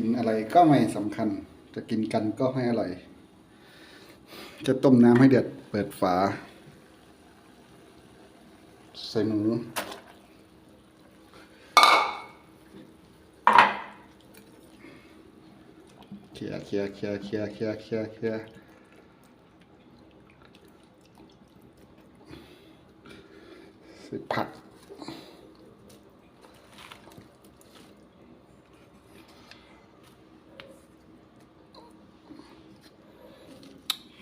กินอะไรก็ไม่สำคัญ จะกินกันก็ให้อร่อย จะต้มน้ำให้เดือดเปิดฝา ใส่หมูเคียเคียเคียเคียเคียเคียเคียใส่ผัก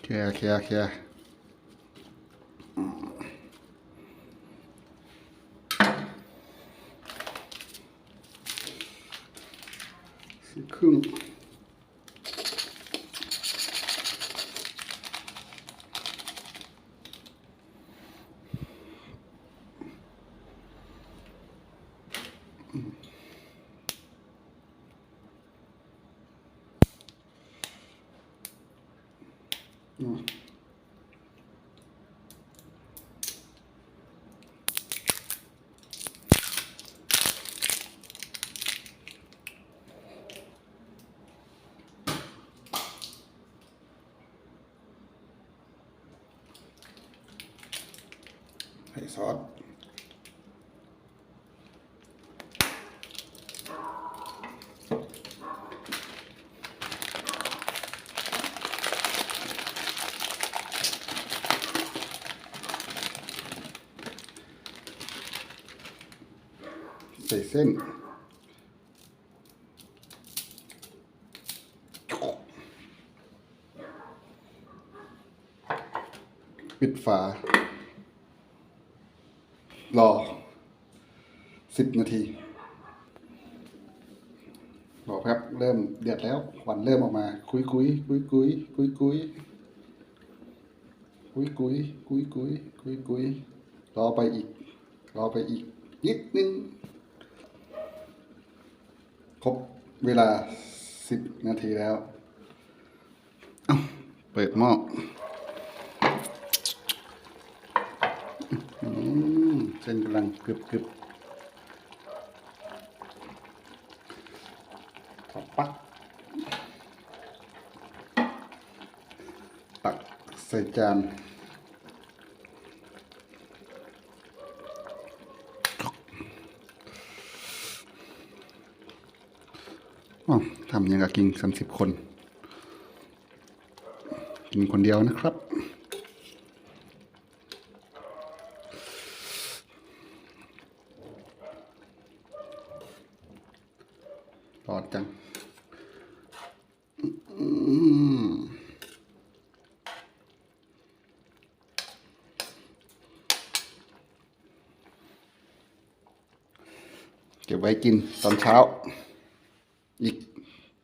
kìa kìa kìa khương Mm-hmm. Ừ. Hãy sót ใส่เส้น ปิดฝา รอสิบนาทีรอแป๊บเริ่มเดือดแล้วควันเริ่มออกมา คุยคุยคุยคุยคุยคุยคุยคุยคุยคุยคุยคุยรอไปอีก รอไปอีก นิดนึง รบเวลาสิบนาทีแล้ว เอ้าเปิดหม้อเส้นกำลังกรึบกรึบขอปัก ตักใส่จาน ทำยังกับกินสามสิบคน กินคนเดียวนะครับร้อนจังเก็บไว้กินตอนเช้า y